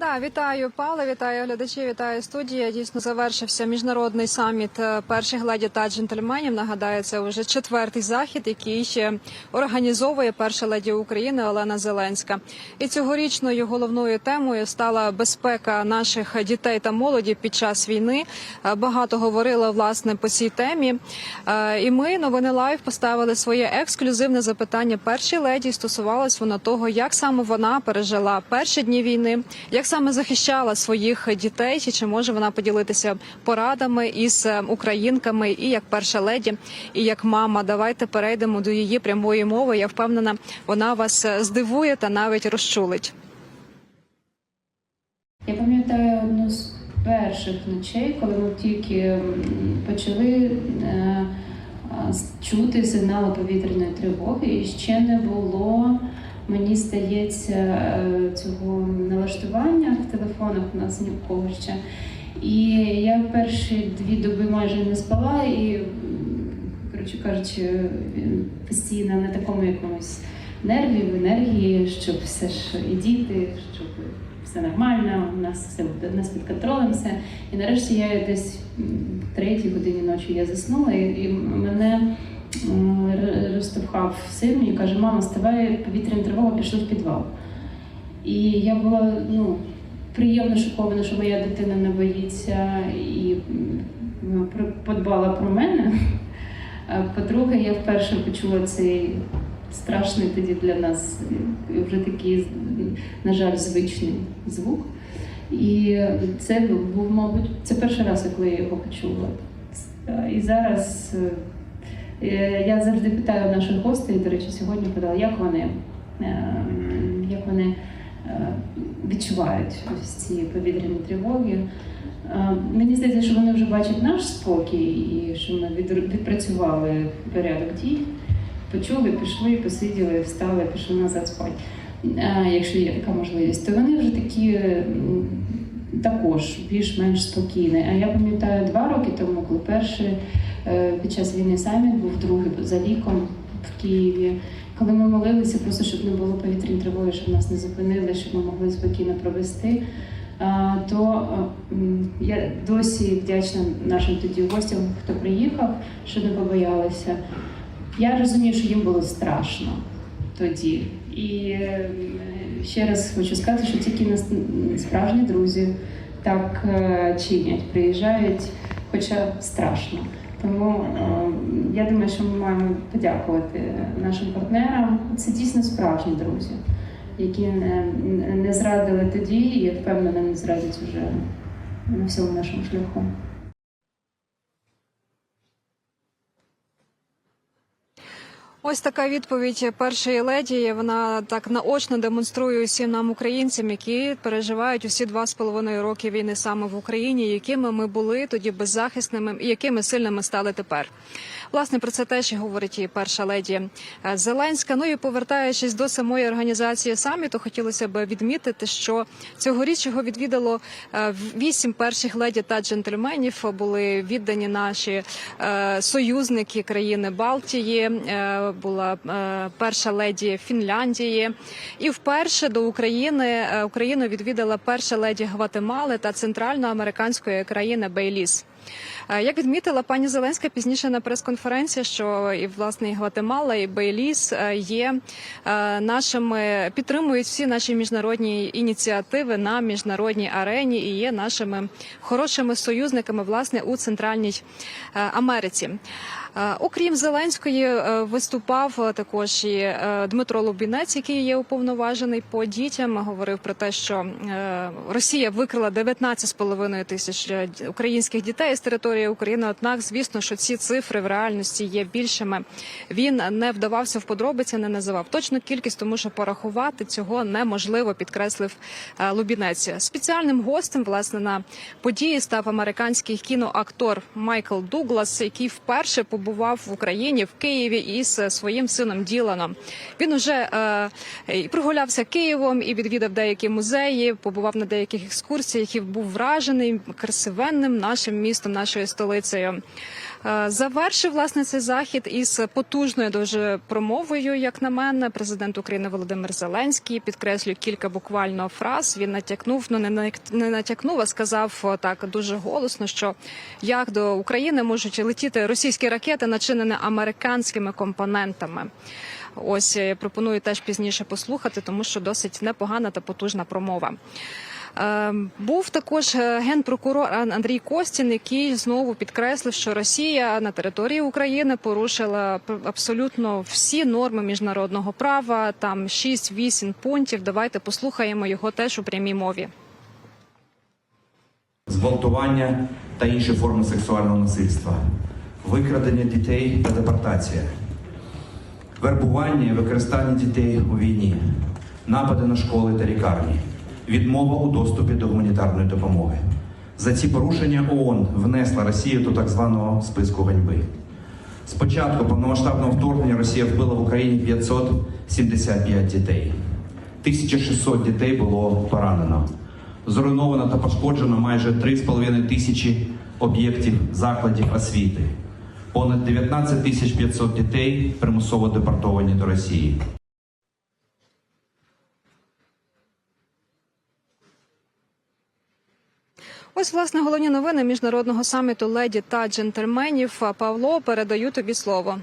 Да, вітаю Павле, вітаю глядачів, вітаю студія. Дійсно завершився міжнародний саміт е, перших леді та джентльменів. Нагадаю, це вже четвертий захід, який ще організовує перша леді України Олена Зеленська. І цьогорічною головною темою стала безпека наших дітей та молоді під час війни. Е, Багато говорили власне по цій темі. Е, І ми новини лайв поставили своє ексклюзивне запитання першій леді. Стосувалось воно того, як саме вона пережила перші дні війни, як саме захищала своїх дітей, чи, може вона поділитися порадами із е, українками, і як перша леді, і як мама. Давайте перейдемо до її прямої мови. Я впевнена, вона вас е, здивує та навіть розчулить. Я пам'ятаю одну з перших ночей, коли ми тільки почали е, чути сигнали повітряної тривоги, і ще не було, мені здається, е, цього налаштування в телефонах у нас ні в кого ще. І я перші дві доби майже не спала і, коротше кажучи, постійно на такому якомусь нерві, в енергії, щоб все ж і діти, щоб все нормально, у нас все буде нас під контролем, все. І нарешті я десь в третій годині ночі я заснула, і, і мене м, р- розштовхав син мені каже, мама, ставай, повітряна тривога, пішли в підвал. І я була ну, приємно шокована, що моя дитина не боїться і подбала про мене. По-друге, я вперше почула цей страшний тоді для нас е, вже такий, на жаль, звичний звук. І це був, мабуть, це перший раз, коли я його почула. Е, І зараз е, я завжди питаю наших гостей, до речі, сьогодні питала, як вони, е, як вони е, відчувають ось ці повітряні тривоги. Е, Мені здається, що вони вже бачать наш спокій і що ми відпрацювали порядок дій, почули, пішли, посиділи, встали, пішли назад спати. Е, Якщо є така можливість, то вони вже такі також більш-менш спокійні. А я пам'ятаю два роки тому, коли перший е, під час війни саміт був другий за ліком в Києві. Коли ми молилися, просто щоб не було повітряної тривоги, щоб нас не зупинили, щоб ми могли спокійно провести. То я досі вдячна нашим тоді гостям, хто приїхав, що не побоялися. Я розумію, що їм було страшно тоді. І е, ще раз хочу сказати, що тільки справжні друзі так е, чинять, приїжджають, хоча страшно. Тому е, я думаю, що ми маємо подякувати нашим партнерам. Це дійсно справжні друзі, які не, зрадили тоді і я впевнена, не зрадять вже на всьому нашому шляху. Ось така відповідь першої леді. Вона так наочно демонструє усім нам, українцям, які переживають усі два з половиною роки війни саме в Україні, якими ми були тоді беззахисними і якими сильними стали тепер. Власне про це теж говорить і перша леді е, Зеленська. Ну і повертаючись до самої організації саміту, хотілося б відмітити, що цьогоріч його відвідало е, вісім перших леді та джентльменів. Були віддані наші е, союзники країни Балтії. Була перша леді Фінляндії, і вперше до України Україну відвідала перша леді Гватемали та центральноамериканської країни Бейліс. Е, Як відмітила пані Зеленська пізніше на прес-конференції, що і власне і Гватемала, і Бейліс е, є е, нашими підтримують всі наші міжнародні ініціативи на міжнародній арені і є нашими хорошими союзниками власне у Центральній Америці. Е, Окрім Зеленської, е, виступав е, також і Дмитро Лубінець, який є уповноважений по дітям. Говорив про те, що Росія викрила 19,5 тисяч українських дітей з території України. Однак, звісно, що ці цифри в реальності є більшими. Він не вдавався в подробиці, не називав точну кількість, тому що порахувати цього неможливо, підкреслив Лубінець. Спеціальним гостем власне на події став американський кіноактор Майкл Дуглас, який вперше побував в Україні в Києві із е, своїм сином Діланом. Він уже е, і прогулявся Києвом і відвідав деякі музеї, побував на деяких екскурсіях і був вражений красивенним нашим містом, нашою столицею. Е, Завершив власне цей захід із потужною дуже промовою, як на мене, президент України Володимир Зеленський. Підкреслюю кілька буквально фраз. Він натякнув, ну не не натякнув, а сказав так дуже голосно, що як до України можуть летіти російські ракети, начинені американськими компонентами. Ось я пропоную теж пізніше послухати, тому що досить непогана та потужна промова. Е, Був також е, генпрокурор Ан- Андрій Костін, який знову підкреслив, що Росія на території України порушила абсолютно всі норми міжнародного права. Там 6-8 пунктів. Давайте послухаємо його теж у прямій мові. зґвалтування та інші форми сексуального насильства, викрадення дітей та депортація, вербування і використання дітей у війні, напади на школи та лікарні, відмова у доступі до гуманітарної допомоги. За ці порушення ООН внесла Росію до так званого списку ганьби. З початку повномасштабного вторгнення Росія вбила в Україні 575 дітей. 1600 дітей було поранено. Зруйновано та пошкоджено майже 3,5 тисячі об'єктів закладів освіти. Понад 19 тисяч 500 дітей примусово депортовані до Росії. Ось власне головні новини міжнародного саміту леді та джентльменів. Павло передаю тобі слово.